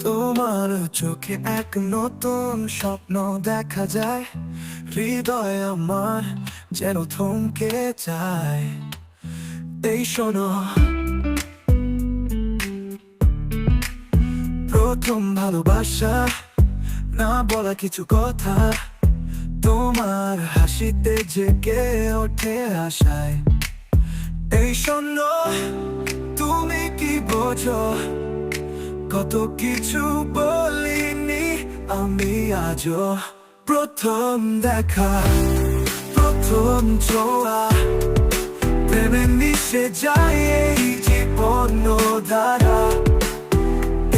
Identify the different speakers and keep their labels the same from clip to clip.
Speaker 1: তোমার চোখে এক নতুন স্বপ্ন দেখা যায়। হৃদয় আমার যেন থমকে যায়। এই শোনো। প্রথম ভালোবাসা, না বলা কিছু কথা। তোমার হাসিতে জেগে ওঠে আশায়। এই শোনো, তুমি কি বোঝো? কত কিছু বলিনি, আমি আজও প্রথম দেখা, প্রথম ছোঁয়া। প্রেমে মিশে যায় এই জীবন দ্বারা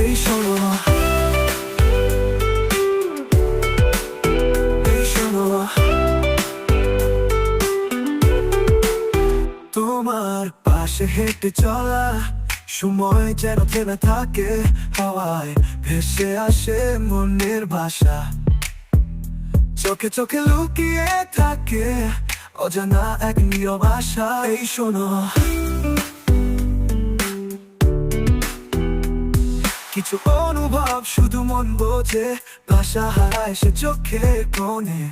Speaker 1: এই শোনো। তোমার পাশে হেঁটে চলা সময় যেন থেমে থাকে হাওয়ায় ভেসে আসে মনের ভাষা চোখে চোখে লুকিয়ে থাকে অজানা এক নীরব আশা, এই শোনো কিছু অনুভব শুধু মন বোঝে, ভাষা হারায় সে চোখে কোণে।